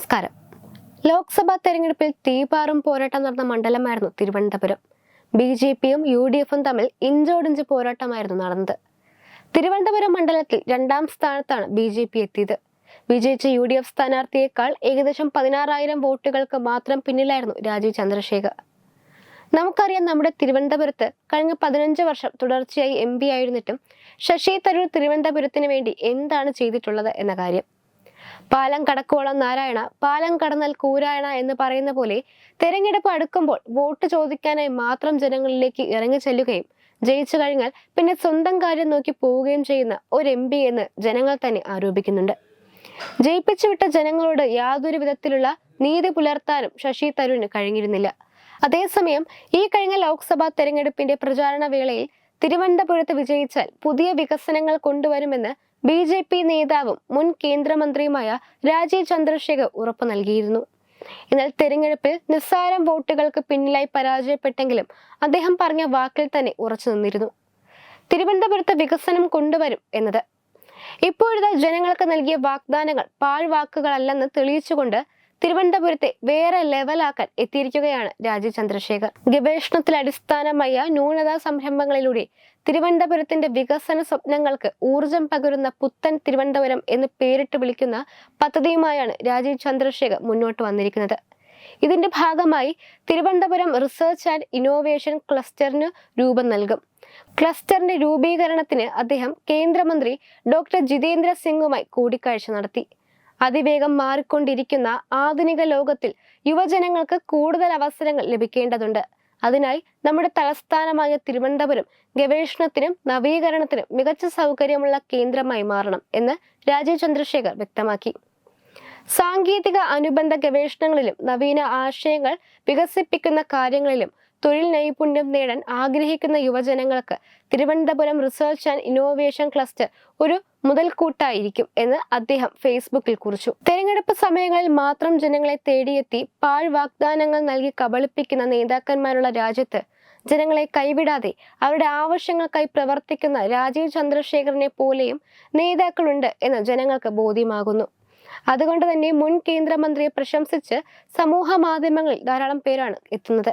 നമസ്കാരം. ലോക്സഭാ തെരഞ്ഞെടുപ്പിൽ തീപാറും പോരാട്ടം നടന്ന മണ്ഡലമായിരുന്നു തിരുവനന്തപുരം. ബി ജെ പിയും യു ഡി എഫും തമ്മിൽ ഇഞ്ചോടിഞ്ച് പോരാട്ടമായിരുന്നു നടന്നത്. തിരുവനന്തപുരം മണ്ഡലത്തിൽ രണ്ടാം സ്ഥാനത്താണ് ബി ജെ പി എത്തിയത്. വിജയിച്ച യു ഡി എഫ് സ്ഥാനാർത്ഥിയേക്കാൾ ഏകദേശം പതിനാറായിരം വോട്ടുകൾക്ക് മാത്രം പിന്നിലായിരുന്നു രാജീവ് ചന്ദ്രശേഖർ. നമുക്കറിയാം നമ്മുടെ തിരുവനന്തപുരത്ത് കഴിഞ്ഞ പതിനഞ്ച് വർഷം തുടർച്ചയായി എം പി ആയിരുന്നിട്ടും ശശി തരൂർ തിരുവനന്തപുരത്തിന് വേണ്ടി എന്താണ് ചെയ്തിട്ടുള്ളത് എന്ന കാര്യം. പാലം കടക്കോളം നാരായണ പാലം കടന്നാൽ കൂരായണ എന്ന് പറയുന്ന പോലെ തെരഞ്ഞെടുപ്പ് അടുക്കുമ്പോൾ വോട്ട് ചോദിക്കാനായി മാത്രം ജനങ്ങളിലേക്ക് ഇറങ്ങി ചെല്ലുകയും ജയിച്ചു കഴിഞ്ഞാൽ പിന്നെ സ്വന്തം കാര്യം നോക്കി പോവുകയും ചെയ്യുന്ന ഒരു എം പി എന്ന് ജനങ്ങൾ തന്നെ ആരോപിക്കുന്നുണ്ട്. ജയിപ്പിച്ചു വിട്ട ജനങ്ങളോട് യാതൊരു വിധത്തിലുള്ള നീതി പുലർത്താനും ശശി തരൂരിന് കഴിഞ്ഞിരുന്നില്ല. അതേസമയം ഈ കഴിഞ്ഞ ലോക്സഭാ തെരഞ്ഞെടുപ്പിന്റെ പ്രചാരണ വേളയിൽ തിരുവനന്തപുരത്ത് വിജയിച്ചാൽ പുതിയ വികസനങ്ങൾ കൊണ്ടുവരുമെന്ന് ബി ജെ പി നേതാവും മുൻ കേന്ദ്രമന്ത്രിയുമായ രാജീവ് ചന്ദ്രശേഖർ ഉറപ്പു നൽകിയിരുന്നു. എന്നാൽ തെരഞ്ഞെടുപ്പിൽ നിസ്സാരം വോട്ടുകൾക്ക് പിന്നിലായി പരാജയപ്പെട്ടെങ്കിലും അദ്ദേഹം പറഞ്ഞ വാക്കിൽ തന്നെ ഉറച്ചു നിന്നിരുന്നു. തിരുവനന്തപുരത്ത് വികസനം കൊണ്ടുവരും എന്നത്. ഇപ്പോഴത്തെ ജനങ്ങൾക്ക് നൽകിയ വാഗ്ദാനങ്ങൾ പാഴ്വാക്കുകളല്ലെന്ന് തെളിയിച്ചുകൊണ്ട് തിരുവനന്തപുരത്തെ വേറെ ലെവലാക്കാൻ എത്തിയിരിക്കുകയാണ് രാജീവ് ചന്ദ്രശേഖർ. ഗവേഷണത്തിൽ അടിസ്ഥാനമായ ന്യൂനതാ സംരംഭങ്ങളിലൂടെ തിരുവനന്തപുരത്തിന്റെ വികസന സ്വപ്നങ്ങൾക്ക് ഊർജം പകരുന്ന പുത്തൻ തിരുവനന്തപുരം എന്ന് പേരിട്ട് വിളിക്കുന്ന പദ്ധതിയുമായാണ് രാജീവ് ചന്ദ്രശേഖർ മുന്നോട്ട് വന്നിരിക്കുന്നത്. ഇതിന്റെ ഭാഗമായി തിരുവനന്തപുരം റിസർച്ച് ആൻഡ് ഇന്നോവേഷൻ ക്ലസ്റ്ററിന് രൂപം നൽകും. ക്ലസ്റ്ററിന്റെ രൂപീകരണത്തിന് അദ്ദേഹം കേന്ദ്രമന്ത്രി ഡോക്ടർ ജിതേന്ദ്ര സിംഗുമായി കൂടിക്കാഴ്ച നടത്തി. അതിവേഗം മാറിക്കൊണ്ടിരിക്കുന്ന ആധുനിക ലോകത്തിൽ യുവജനങ്ങൾക്ക് കൂടുതൽ അവസരങ്ങൾ ലഭിക്കേണ്ടതുണ്ട്. അതിനായി നമ്മുടെ തലസ്ഥാനമായ തിരുവനന്തപുരം ഗവേഷണത്തിനും നവീകരണത്തിനും മികച്ച സൗകര്യമുള്ള കേന്ദ്രമായി മാറണം എന്ന് രാജീവ് ചന്ദ്രശേഖർ വ്യക്തമാക്കി. സാങ്കേതിക അനുബന്ധ ഗവേഷണങ്ങളിലും നവീന ആശയങ്ങൾ വികസിപ്പിക്കുന്ന കാര്യങ്ങളിലും തൊഴിൽ നൈപുണ്യം നേടാൻ ആഗ്രഹിക്കുന്ന യുവജനങ്ങൾക്ക് Thiruvananthapuram research and innovation cluster ഒരു മുതൽക്കൂട്ടായിരിക്കും എന്ന് അദ്ദേഹം ഫേസ്ബുക്കിൽ കുറിച്ചു. തെരഞ്ഞെടുപ്പ് സമയങ്ങളിൽ മാത്രം ജനങ്ങളെ തേടിയെത്തി പാഴ് വാഗ്ദാനങ്ങൾ നൽകി കബളിപ്പിക്കുന്ന നേതാക്കന്മാരുള്ള രാജ്യത്ത് ജനങ്ങളെ കൈവിടാതെ അവരുടെ ആവശ്യങ്ങൾക്കായി പ്രവർത്തിക്കുന്ന രാജീവ് ചന്ദ്രശേഖരനെ പോലെയും നേതാക്കളുണ്ട് എന്ന് ജനങ്ങൾക്ക് ബോധ്യമാകുന്നു. അതുകൊണ്ട് തന്നെ മുൻ കേന്ദ്രമന്ത്രിയെ പ്രശംസിച്ച് സമൂഹ മാധ്യമങ്ങളിൽ ധാരാളം പേരാണ് എത്തുന്നത്.